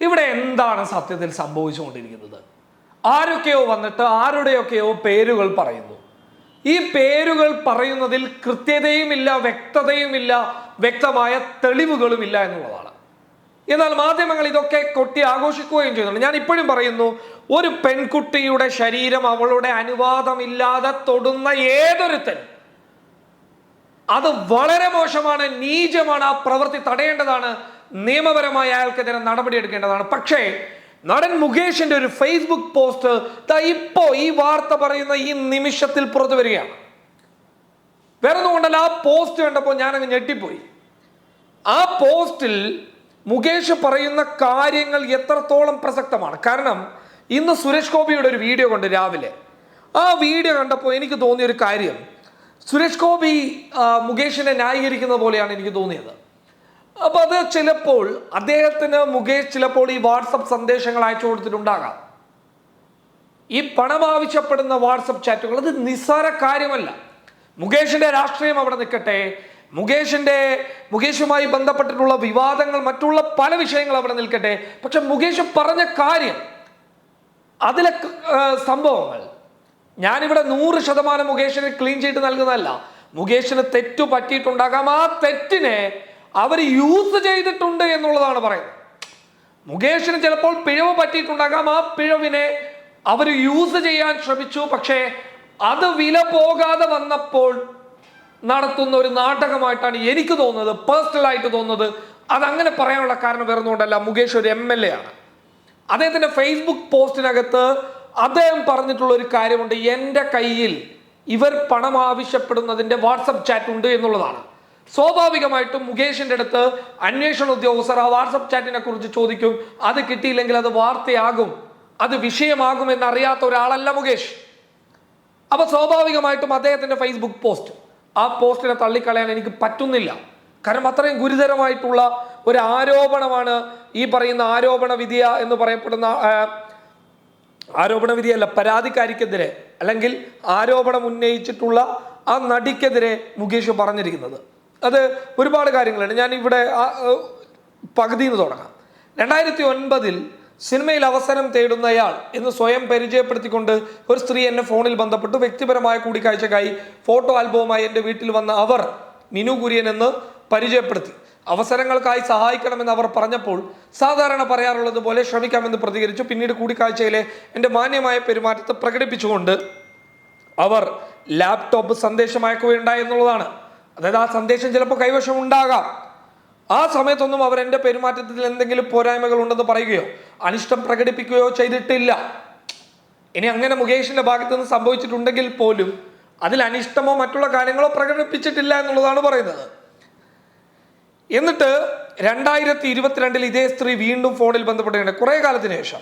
ഇവിടെ എന്താണ് സത്യത്തിൽ സംഭവിച്ചുകൊണ്ടിരിക്കുന്നത്? ആരൊക്കെയോ വന്നിട്ട് ആരുടെയൊക്കെയോ പേരുകൾ പറയുന്നു. ഈ പേരുകൾ പറയുന്നതിൽ കൃത്യതയുമില്ല വ്യക്തതയുമില്ല വ്യക്തമായ തെളിവുകളുമില്ല എന്നുള്ളതാണ്. എന്നാൽ മാധ്യമങ്ങൾ ഇതൊക്കെ കൊട്ടി ആഘോഷിക്കുകയും ചെയ്യുന്നുണ്ട്. ഞാൻ ഇപ്പോഴും പറയുന്നു ഒരു പെൺകുട്ടിയുടെ ശരീരം അവളുടെ അനുവാദമില്ലാതെ തൊടുന്ന ഏതൊരുത്തൻ അത് വളരെ മോശമാണ് നീചമാണ് ആ പ്രവൃത്തി തടയേണ്ടതാണ് നിയമപരമായി അയാൾക്കെതിരെ നടപടി എടുക്കേണ്ടതാണ്. പക്ഷേ നടൻ മുകേഷിന്റെ ഒരു ഫേസ്ബുക്ക് പോസ്റ്റ് ഇപ്പോ ഈ വാർത്ത പറയുന്ന ഈ നിമിഷത്തിൽ പുറത്തു വരികയാണ്. വേറെ ഒന്നും കൊണ്ടല്ല ആ പോസ്റ്റ് കണ്ടപ്പോൾ ഞാനങ്ങ് ഞെട്ടിപ്പോയി. ആ പോസ്റ്റിൽ മുകേഷ് പറയുന്ന കാര്യങ്ങൾ എത്രത്തോളം പ്രസക്തമാണ്. കാരണം ഇന്ന് സുരേഷ് ഗോപിയുടെ ഒരു വീഡിയോ കൊണ്ട് രാവിലെ. ആ വീഡിയോ കണ്ടപ്പോൾ എനിക്ക് തോന്നിയ ഒരു കാര്യം. സുരേഷ് ഗോപി മുകേഷിനെ ന്യായീകരിക്കുന്ന പോലെയാണ് എനിക്ക് തോന്നിയത്. അപ്പൊ അത് ചിലപ്പോൾ അദ്ദേഹത്തിന് മുകേഷ് ചിലപ്പോൾ ഈ വാട്സപ്പ് സന്ദേശങ്ങൾ അയച്ചു കൊടുത്തിട്ടുണ്ടാകാം. ഈ പണം ആവശ്യപ്പെടുന്ന വാട്സപ്പ് ചാറ്റുകൾ അത് നിസ്സാര കാര്യമല്ല. മുകേഷിന്റെ രാഷ്ട്രീയം അവിടെ നിൽക്കട്ടെ. മുകേഷിന്റെ മുകേഷുമായി ബന്ധപ്പെട്ടിട്ടുള്ള വിവാദങ്ങൾ മറ്റുള്ള പല വിഷയങ്ങൾ അവിടെ നിൽക്കട്ടെ. പക്ഷെ മുകേഷ് പറഞ്ഞ കാര്യം അതിലെ സംഭവങ്ങൾ. ഞാനിവിടെ നൂറ് ശതമാനം മുകേഷിന് ക്ലീൻ ചെയ്ത് നൽകുന്നതല്ല. മുകേഷിന് തെറ്റു പറ്റിയിട്ടുണ്ടാകാം. ആ തെറ്റിനെ അവർ യൂസ് ചെയ്തിട്ടുണ്ട് എന്നുള്ളതാണ് പറയുന്നത്. മുകേഷിന് ചിലപ്പോൾ പിഴവ് പറ്റിയിട്ടുണ്ടാകാം. ആ പിഴവിനെ അവർ യൂസ് ചെയ്യാൻ ശ്രമിച്ചു. പക്ഷേ അത് വില പോകാതെ വന്നപ്പോൾ നടത്തുന്ന ഒരു നാടകമായിട്ടാണ് എനിക്ക് തോന്നുന്നത് പേഴ്സണലായിട്ട് തോന്നുന്നത്. അതങ്ങനെ പറയാനുള്ള കാരണം വരുന്നതുകൊണ്ടല്ല മുകേഷ് ഒരു എം എൽ എ ആണ്. അദ്ദേഹത്തിന്റെ ഫേസ്ബുക്ക് പോസ്റ്റിനകത്ത് അദ്ദേഹം പറഞ്ഞിട്ടുള്ള ഒരു കാര്യമുണ്ട്. എന്റെ കയ്യിൽ ഇവർ പണം ആവശ്യപ്പെടുന്നതിന്റെ വാട്സപ്പ് ചാറ്റ് ഉണ്ട് എന്നുള്ളതാണ്. സ്വാഭാവികമായിട്ടും മുകേഷിന്റെ അടുത്ത് അന്വേഷണ ഉദ്യോഗസ്ഥർ ആ വാട്സപ്പ് ചാറ്റിനെ കുറിച്ച് ചോദിക്കും അത് കിട്ടിയില്ലെങ്കിൽ അത് വാർത്തയാകും. അത് വിഷയമാകും എന്നറിയാത്ത ഒരാളല്ല മുകേഷ്. അപ്പൊ സ്വാഭാവികമായിട്ടും അദ്ദേഹത്തിന്റെ ഫേസ്ബുക്ക് പോസ്റ്റ് ആ പോസ്റ്റിനെ തള്ളിക്കളയാൻ എനിക്ക് പറ്റുന്നില്ല. കാരണം അത്രയും ഗുരുതരമായിട്ടുള്ള ഒരു ആരോപണമാണ് ഈ പറയുന്ന ആരോപണ വിധിയ എന്ന് പറയപ്പെടുന്ന ആരോപണ വിധിയല്ല പരാതിക്കാരിക്കെതിരെ അല്ലെങ്കിൽ ആരോപണം ഉന്നയിച്ചിട്ടുള്ള ആ നടിക്കെതിരെ മുകേഷ് പറഞ്ഞിരിക്കുന്നത്. അത് ഒരുപാട് കാര്യങ്ങളുണ്ട്. ഞാൻ ഇവിടെ പകുതിയിൽ നിന്ന് തുടങ്ങാം. രണ്ടായിരത്തി ഒൻപതിൽ സിനിമയിൽ അവസരം തേടുന്നയാൾ എന്ന് സ്വയം പരിചയപ്പെടുത്തിക്കൊണ്ട് ഒരു സ്ത്രീ എന്നെ ഫോണിൽ ബന്ധപ്പെട്ടു. വ്യക്തിപരമായ കൂടിക്കാഴ്ചക്കായി ഫോട്ടോ ആൽബവുമായി എന്റെ വീട്ടിൽ വന്ന അവർ മിനു കുര്യൻ എന്ന് പരിചയപ്പെടുത്തി. അവസരങ്ങൾക്കായി സഹായിക്കണമെന്ന് അവർ പറഞ്ഞപ്പോൾ സാധാരണ പറയാറുള്ളത് പോലെ ശ്രമിക്കാമെന്ന് പ്രതികരിച്ചു. പിന്നീട് കൂടിക്കാഴ്ചയിലെ എന്റെ മാന്യമായ പെരുമാറ്റത്തെ പ്രകടിപ്പിച്ചുകൊണ്ട് അവർ ലാപ്ടോപ്പ് സന്ദേശം അയക്കുകയുണ്ടായി എന്നുള്ളതാണ്. അതായത് ആ സന്ദേശം ചിലപ്പോൾ കൈവശം ഉണ്ടാകാം. ആ സമയത്തൊന്നും അവർ എന്റെ പെരുമാറ്റത്തിൽ എന്തെങ്കിലും പോരായ്മകൾ ഉണ്ടെന്ന് പറയുകയോ അനിഷ്ടം പ്രകടിപ്പിക്കുകയോ ചെയ്തിട്ടില്ല. ഇനി അങ്ങനെ മുകേഷിന്റെ ഭാഗത്ത് നിന്ന് സംഭവിച്ചിട്ടുണ്ടെങ്കിൽ പോലും അതിൽ അനിഷ്ടമോ മറ്റുള്ള കാര്യങ്ങളോ പ്രകടിപ്പിച്ചിട്ടില്ല എന്നുള്ളതാണ് പറയുന്നത്. എന്നിട്ട് രണ്ടായിരത്തി ഇരുപത്തിരണ്ടിൽ ഇതേ സ്ത്രീ വീണ്ടും ഫോണിൽ ബന്ധപ്പെട്ടിട്ടുണ്ട്. കുറേ കാലത്തിന് ശേഷം.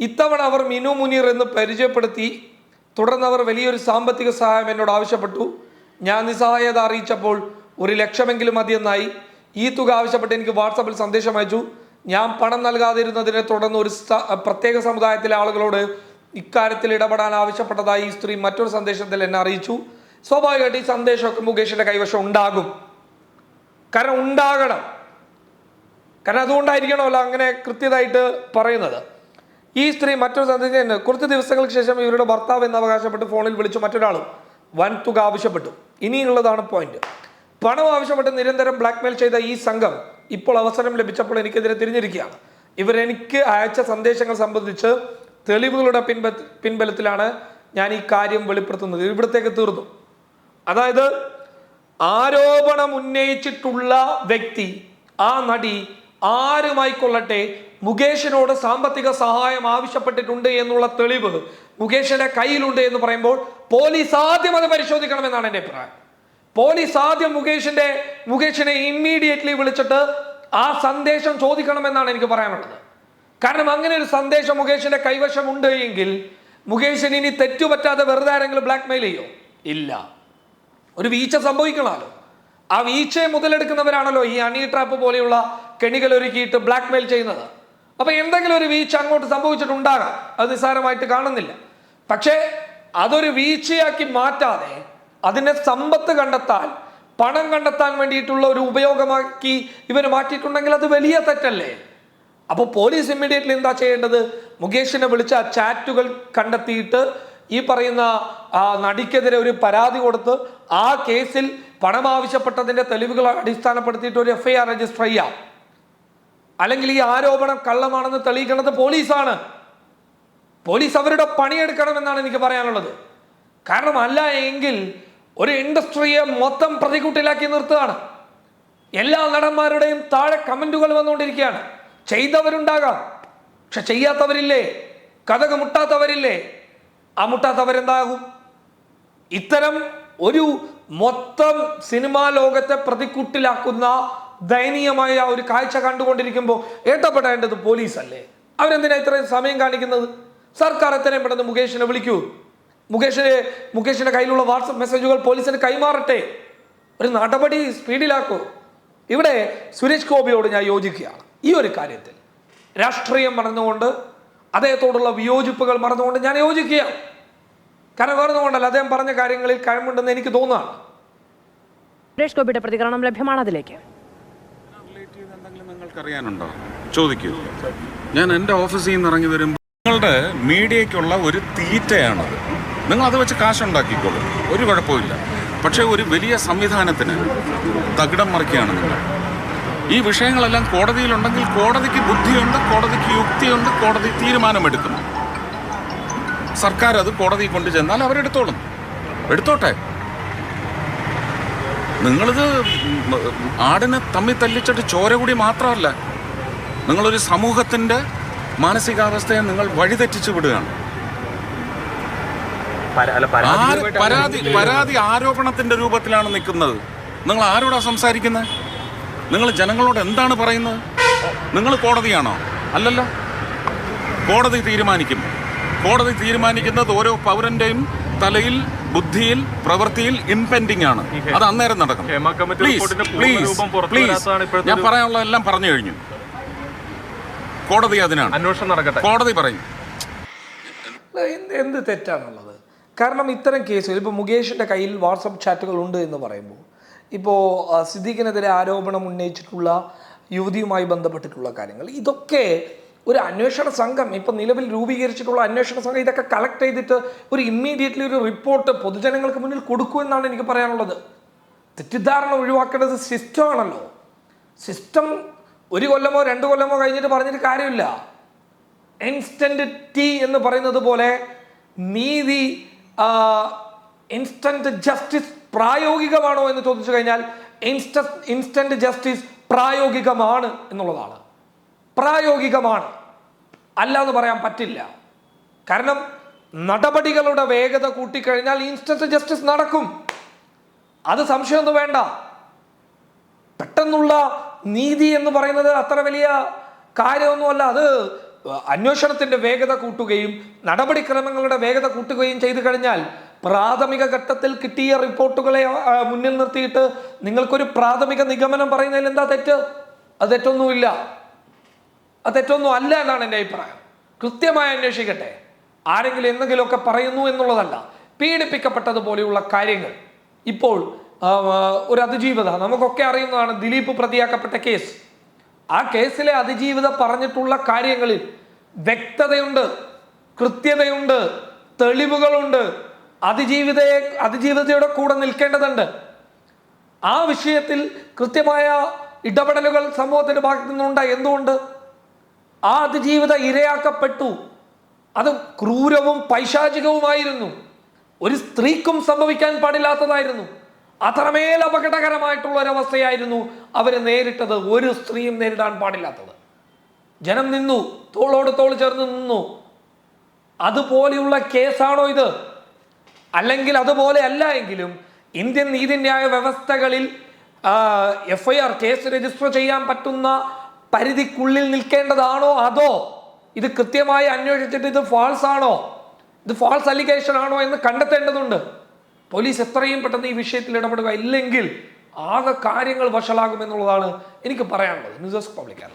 ഇത്തവണ അവർ മിനു മുനീർ എന്ന് പരിചയപ്പെടുത്തി തുടർന്ന് അവർ വലിയൊരു സാമ്പത്തിക സഹായം എന്നോട് ആവശ്യപ്പെട്ടു. ഞാൻ നിസ്സഹായത അറിയിച്ചപ്പോൾ ഒരു ലക്ഷമെങ്കിലും മതിയെന്നായി ഈ തുക ആവശ്യപ്പെട്ട് എനിക്ക് വാട്സാപ്പിൽ സന്ദേശം അയച്ചു. ഞാൻ പണം നൽകാതിരുന്നതിനെ തുടർന്ന് ഒരു പ്രത്യേക സമുദായത്തിലെ ആളുകളോട് ഇക്കാര്യത്തിൽ ഇടപെടാൻ ആവശ്യപ്പെട്ടതായി ഈ സ്ത്രീ മറ്റൊരു സന്ദേശത്തിൽ എന്നെ അറിയിച്ചു. സ്വാഭാവികമായിട്ട് ഈ സന്ദേശമൊക്കെ മുകേഷിന്റെ കൈവശം ഉണ്ടാകും. കാരണം ഉണ്ടാകണം. കാരണം അതുകൊണ്ടായിരിക്കണമല്ലോ അങ്ങനെ കൃത്യതായിട്ട് പറയുന്നത്. ഈ സ്ത്രീ മറ്റൊരു സന്ദേശം കുറച്ച് ദിവസങ്ങൾക്ക് ശേഷം ഇവരുടെ ഭർത്താവ് എന്ന് അവകാശപ്പെട്ട് ഫോണിൽ വിളിച്ചു മറ്റൊരാളും വൻ തുക ആവശ്യപ്പെട്ടു. ഇനിയുള്ളതാണ് പോയിന്റ് പണം ആവശ്യപ്പെട്ട് നിരന്തരം ബ്ലാക്ക്മെയിൽ ചെയ്ത ഈ സംഘം ഇപ്പോൾ അവസരം ലഭിച്ചപ്പോൾ എനിക്കെതിരെ തിരിഞ്ഞിരിക്കുകയാണ്. ഇവരെനിക്ക് അയച്ച സന്ദേശങ്ങൾ സംബന്ധിച്ച് തെളിവുകളുടെ പിൻബ പിൻബലത്തിലാണ് ഞാൻ ഈ കാര്യം വെളിപ്പെടുത്തുന്നത്. ഇവിടത്തേക്ക് തീർന്നു. അതായത് ആരോപണം ഉന്നയിച്ചിട്ടുള്ള വ്യക്തി ആ നടി ആരുമായിക്കൊള്ളട്ടെ മുകേഷിനോട് സാമ്പത്തിക സഹായം ആവശ്യപ്പെട്ടിട്ടുണ്ട് എന്നുള്ള തെളിവ് മുകേഷിന്റെ കയ്യിലുണ്ട് എന്ന് പറയുമ്പോൾ പോലീസ് ആദ്യം അത് പരിശോധിക്കണമെന്നാണ് എന്റെ അഭിപ്രായം. പോലീസ് ആദ്യം മുകേഷിന്റെ മുകേഷിനെ ഇമ്മീഡിയറ്റ്ലി വിളിച്ചിട്ട് ആ സന്ദേശം ചോദിക്കണമെന്നാണ് എനിക്ക് പറയാനുള്ളത്. കാരണം അങ്ങനെ ഒരു സന്ദേശം മുകേഷിന്റെ കൈവശമുണ്ട് എങ്കിൽ മുകേഷിന് ഇനി തെറ്റുപറ്റാതെ വെറുതെ ആരെങ്കിലും ബ്ലാക്ക് മെയിൽ ചെയ്യോ? ഇല്ല. ഒരു വീഴ്ച സംഭവിക്കണമല്ലോ. ആ വീഴ്ചയെ മുതലെടുക്കുന്നവരാണല്ലോ ഈ അണി ട്രാപ്പ് പോലെയുള്ള കെണികൾ ഒരുക്കിയിട്ട് ബ്ലാക്ക് മെയിൽ ചെയ്യുന്നത്. അപ്പൊ എന്തെങ്കിലും ഒരു വീഴ്ച അങ്ങോട്ട് സംഭവിച്ചിട്ടുണ്ടാകാം. അത് നിസ്സാരമായിട്ട് കാണുന്നില്ല. പക്ഷേ അതൊരു വീഴ്ചയാക്കി മാറ്റാതെ അതിനെ സമ്പത്ത് കണ്ടെത്താൻ പണം കണ്ടെത്താൻ വേണ്ടിയിട്ടുള്ള ഒരു ഉപയോഗമാക്കി ഇവർ മാറ്റിയിട്ടുണ്ടെങ്കിൽ അത് വലിയ തെറ്റല്ലേ? അപ്പോൾ പോലീസ് ഇമ്മീഡിയറ്റ്ലി എന്താ ചെയ്യേണ്ടത്? മുകേഷിനെ വിളിച്ച ചാറ്റുകൾ കണ്ടെത്തിയിട്ട് ഈ പറയുന്ന നടിക്കെതിരെ ഒരു പരാതി കൊടുത്ത് ആ കേസിൽ പണം ആവശ്യപ്പെട്ടതിന്റെ തെളിവുകൾ അടിസ്ഥാനപ്പെടുത്തിയിട്ട് ഒരു എഫ്ഐആർ രജിസ്റ്റർ ചെയ്യാം. അല്ലെങ്കിൽ ഈ ആരോപണം കള്ളമാണെന്ന് തെളിയിക്കുന്നത് പോലീസാണ്. പോലീസ് അവരുടെ പണിയെടുക്കണമെന്നാണ് എനിക്ക് പറയാനുള്ളത്. കാരണം അല്ല എങ്കിൽ ഒരു ഇൻഡസ്ട്രിയെ മൊത്തം പ്രതികൂട്ടിലാക്കി നിർത്തുകയാണ്. എല്ലാ നടന്മാരുടെയും താഴെ കമന്റുകൾ വന്നുകൊണ്ടിരിക്കുകയാണ്. ചെയ്തവരുണ്ടാകാം. പക്ഷെ ചെയ്യാത്തവരില്ലേ? കഥക മുട്ടാത്തവരില്ലേ? ആ മുട്ടാത്തവരെന്താകും? ഇത്തരം ഒരു മൊത്തം സിനിമാ ലോകത്തെ പ്രതിക്കുട്ടിലാക്കുന്ന ദയനീയമായ ഒരു കാഴ്ച കണ്ടുകൊണ്ടിരിക്കുമ്പോൾ ഏട്ടപ്പെടേണ്ടത് പോലീസല്ലേ? അവരെന്തിനാ ഇത്രയും സമയം കാണിക്കുന്നത്? സർക്കാർ എത്രയും പെട്ടെന്ന് മുകേഷിനെ വിളിക്കൂ. മുകേഷിനെ മുകേഷിന്റെ കയ്യിലുള്ള വാട്സപ്പ് മെസ്സേജുകൾ പോലീസിന് കൈമാറട്ടെ. ഒരു നടപടി സ്പീഡിലാക്കൂ. ഇവിടെ സുരേഷ് ഗോപിയോട് ഞാൻ യോജിക്കുകയാണ് ഈ ഒരു കാര്യത്തിൽ. രാഷ്ട്രീയം മറന്നുകൊണ്ട് അദ്ദേഹത്തോടുള്ള വിയോജിപ്പുകൾ മറന്നുകൊണ്ട് ഞാൻ യോജിക്കുകയാണ്. കാരണം വേറെ കൊണ്ടല്ല അദ്ദേഹം പറഞ്ഞ കാര്യങ്ങളിൽ കഴിവുണ്ടെന്ന് എനിക്ക് തോന്നുകയാണ്. സുരേഷ് ഗോപിയുടെ പ്രതികരണം ലഭ്യമാണ് അതിലേക്ക് റിലേറ്റ് ചെയ്ത് എന്തെങ്കിലും നിങ്ങൾക്ക് അറിയാനുണ്ടോ ചോദിക്കൂ. ഞാൻ എന്റെ ഓഫീസിൽ നിന്ന് ഇറങ്ങി വരുമ്പോൾ നിങ്ങളുടെ മീഡിയയ്ക്കുള്ള ഒരു തീറ്റയാണത്. നിങ്ങൾ അത് വെച്ച് കാശുണ്ടാക്കിക്കോളൂ. ഒരു കുഴപ്പമില്ല പക്ഷേ ഒരു വലിയ സംവിധാനത്തിന് തകിടം മറിക്കുകയാണ് നിങ്ങൾ. ഈ വിഷയങ്ങളെല്ലാം കോടതിയിലുണ്ടെങ്കിൽ കോടതിക്ക് ബുദ്ധിയുണ്ട് കോടതിക്ക് യുക്തിയുണ്ട് കോടതി തീരുമാനമെടുക്കുന്നു. സർക്കാർ അത് കോടതിയിൽ കൊണ്ടു ചെന്നാൽ അവരെടുത്തോളും. എടുത്തോട്ടെ? നിങ്ങളിത് ആടിനെ തമ്മിൽ തല്ലിച്ചിട്ട് ചോര കൂടി മാത്രമല്ല നിങ്ങളൊരു സമൂഹത്തിന്റെ മാനസികാവസ്ഥയെ നിങ്ങൾ വഴിതെറ്റിച്ചു വിടുകയാണ്. പരാതി പരാതി ആരോപണത്തിന്റെ രൂപത്തിലാണ് നിൽക്കുന്നത്. നിങ്ങൾ ആരോടാ സംസാരിക്കുന്നത് നിങ്ങൾ ജനങ്ങളോട് എന്താണ് പറയുന്നത്? നിങ്ങൾ കോടതിയാണോ? അല്ലല്ലോ. കോടതി തീരുമാനിക്കും. കോടതി തീരുമാനിക്കുന്നത് ഓരോ പൗരന്റെയും തലയിൽ ബുദ്ധിയിൽ പ്രവൃത്തിയിൽ ഇംപെൻഡിങ് ആണ്. അത് അന്നേരം നടക്കും. പ്ലീസ് കമ്മിറ്റി പ്ലീസ് ഇപ്പോഴത്തെ ഞാൻ പറയാനുള്ള എല്ലാം പറഞ്ഞു കഴിഞ്ഞു. കോടതി അതിനാണ്. അന്വേഷണം നടക്കട്ടെ. കോടതി പറയും. എന്ത് എന്ത് തെറ്റാണുള്ളത്? കാരണം ഇത്തരം കേസുകൾ ഇപ്പോൾ മുകേഷിന്റെ കയ്യിൽ വാട്സപ്പ് ചാറ്റുകൾ ഉണ്ട് എന്ന് പറയുമ്പോൾ ഇപ്പോൾ സിദ്ദീഖിനെതിരെ ആരോപണം ഉന്നയിച്ചിട്ടുള്ള യുവതിയുമായി ബന്ധപ്പെട്ടിട്ടുള്ള കാര്യങ്ങൾ ഇതൊക്കെ ഒരു അന്വേഷണ സംഘം ഇപ്പം നിലവിൽ രൂപീകരിച്ചിട്ടുള്ള അന്വേഷണ സംഘം ഇതൊക്കെ കളക്ട് ചെയ്തിട്ട് ഒരു ഇമ്മീഡിയറ്റ്ലി ഒരു റിപ്പോർട്ട് പൊതുജനങ്ങൾക്ക് മുന്നിൽ കൊടുക്കൂ എന്നാണ് എനിക്ക് പറയാനുള്ളത്. തെറ്റിദ്ധാരണ ഒഴിവാക്കേണ്ടത് സിസ്റ്റമാണല്ലോ സിസ്റ്റം ഒരു കൊല്ലമോ രണ്ട് കൊല്ലമോ കഴിഞ്ഞിട്ട് പറഞ്ഞിട്ട് കാര്യമില്ല. ഇൻസ്റ്റന്റ് ടീ എന്ന് പറയുന്നത് പോലെ നീതി ഇൻസ്റ്റന്റ് ജസ്റ്റിസ് പ്രായോഗികമാണോ എന്ന് ചോദിച്ചു കഴിഞ്ഞാൽ ഇൻസ്റ്റ ഇൻസ്റ്റന്റ് ജസ്റ്റിസ് പ്രായോഗികമാണ് എന്നുള്ളതാണ്. പ്രായോഗികമാണ്. അല്ല എന്ന് പറയാൻ പറ്റില്ല. കാരണം നടപടികളുടെ വേഗത കൂട്ടിക്കഴിഞ്ഞാൽ ഇൻസ്റ്റന്റ് ജസ്റ്റിസ് നടക്കും. അത് സംശയമൊന്നും വേണ്ട. പെട്ടെന്നുള്ള നീതി എന്ന് പറയുന്നത് അത്ര വലിയ കാര്യമൊന്നുമല്ല. അത് അന്വേഷണത്തിന്റെ വേഗത കൂട്ടുകയും നടപടിക്രമങ്ങളുടെ വേഗത കൂട്ടുകയും ചെയ്തു കഴിഞ്ഞാൽ പ്രാഥമിക ഘട്ടത്തിൽ കിട്ടിയ റിപ്പോർട്ടുകളെ മുന്നിൽ നിർത്തിയിട്ട് നിങ്ങൾക്കൊരു പ്രാഥമിക നിഗമനം പറയുന്നതിൽ എന്താ തെറ്റ്? അത് തെറ്റൊന്നുമില്ല. അത് തെറ്റൊന്നും അല്ല എന്നാണ് എന്റെ അഭിപ്രായം. കൃത്യമായി അന്വേഷിക്കട്ടെ. ആരെങ്കിലും എന്തെങ്കിലുമൊക്കെ പറയുന്നു എന്നുള്ളതല്ല പീഡിപ്പിക്കപ്പെട്ടതുപോലെയുള്ള കാര്യങ്ങൾ. ഇപ്പോൾ ഒരു അതിജീവിത നമുക്കൊക്കെ അറിയുന്നതാണ് ദിലീപ് പ്രതിയാക്കപ്പെട്ട കേസ്. ആ കേസിലെ അതിജീവിത പറഞ്ഞിട്ടുള്ള കാര്യങ്ങളിൽ വ്യക്തതയുണ്ട് കൃത്യതയുണ്ട് തെളിവുകളുണ്ട്. അതിജീവിതയെ അതിജീവിതയുടെ കൂടെ നിൽക്കേണ്ടതുണ്ട്. ആ വിഷയത്തിൽ കൃത്യമായ ഇടപെടലുകൾ സമൂഹത്തിന്റെ ഭാഗത്തു നിന്നുണ്ടായി. എന്തുകൊണ്ട്? ആ അതിജീവിത ഇരയാക്കപ്പെട്ടു. അത് ക്രൂരവും പൈശാചികവുമായിരുന്നു. ഒരു സ്ത്രീക്കും സംഭവിക്കാൻ പാടില്ലാത്തതായിരുന്നു. അത്രമേൽ അപകടകരമായിട്ടുള്ള ഒരവസ്ഥയായിരുന്നു അവർ നേരിട്ടത്. ഒരു സ്ത്രീയും നേരിടാൻ പാടില്ലാത്തത്. ജനം നിന്നു തോളോട് തോൾ ചേർന്ന് നിന്നു. അതുപോലെയുള്ള കേസാണോ ഇത്? അല്ലെങ്കിൽ അതുപോലെ അല്ല എങ്കിലും ഇന്ത്യൻ നീതിന്യായ വ്യവസ്ഥകളിൽ എഫ്ഐആർ കേസ് രജിസ്റ്റർ ചെയ്യാൻ പറ്റുന്ന പരിധിക്കുള്ളിൽ നിൽക്കേണ്ടതാണോ അതോ ഇത് കൃത്യമായി അന്വേഷിച്ചിട്ട് ഇത് ഫാൾസ് ആണോ ഇത് ഫാൾസ് അലിഗേഷൻ ആണോ എന്ന് കണ്ടെത്തേണ്ടതുണ്ട്. പോലീസ് എത്രയും പെട്ടെന്ന് ഈ വിഷയത്തിൽ ഇടപെടുക. ഇല്ലെങ്കിൽ ആകെ കാര്യങ്ങൾ വഷളാകുമെന്നുള്ളതാണ് എനിക്ക് പറയാനുള്ളത്. News desk പബ്ലിക്കാണ്